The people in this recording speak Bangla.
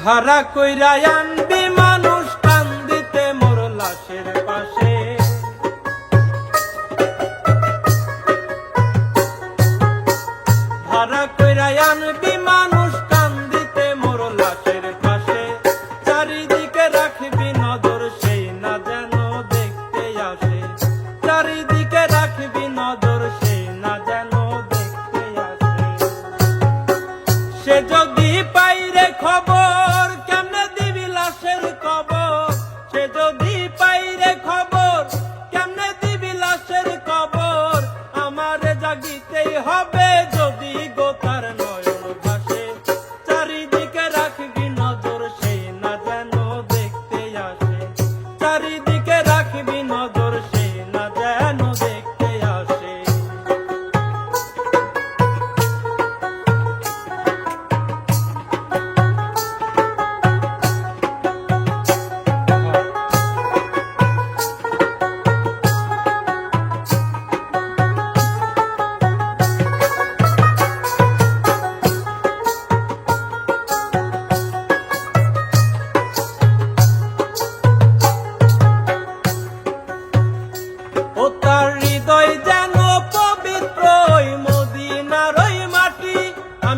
ভাড়া কইরা আনবি মানুষ কান্দিতে মোর লাশের পাশে।